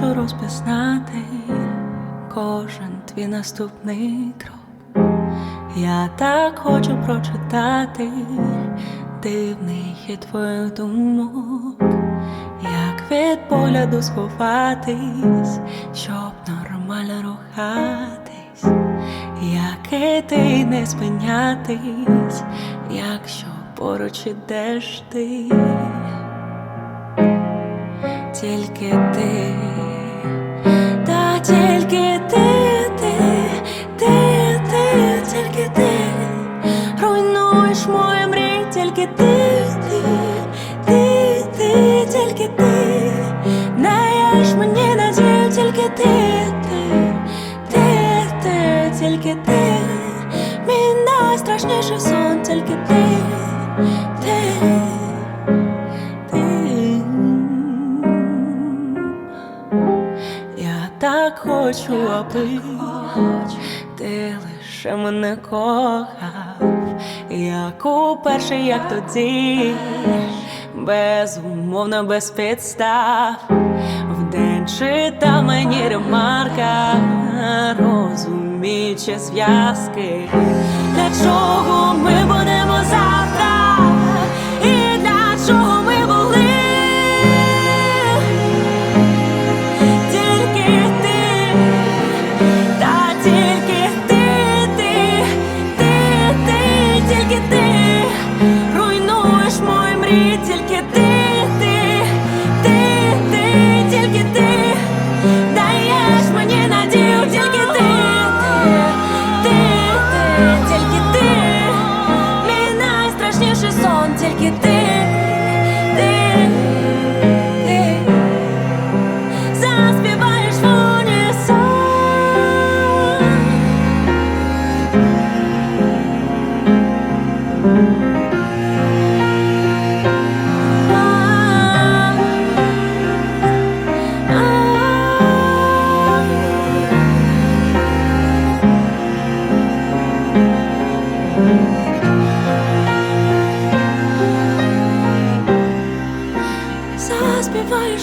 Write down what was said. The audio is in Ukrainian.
хочу розпізнати кожен твій наступний крок. Я так хочу прочитати дивний хід твоїх думок, як від погляду сховатись, щоб нормально рухатись, як і не спинятись, якщо поруч ідеш ти тільки ти, тільки ти, руйнуєш мої мрії, тільки ти, ти, ти, ти, тільки ти, даєш мені надію, тільки ти, ти, ти, ти, тільки ти, мій найстрашніший сон, тільки ти, ти. Так хочу, аби лише мене кохав, як уперше, як тоді, безумовно, без підстав. Вдень чита мені ремарка, розуміючи зв'язки, для Заспіваєш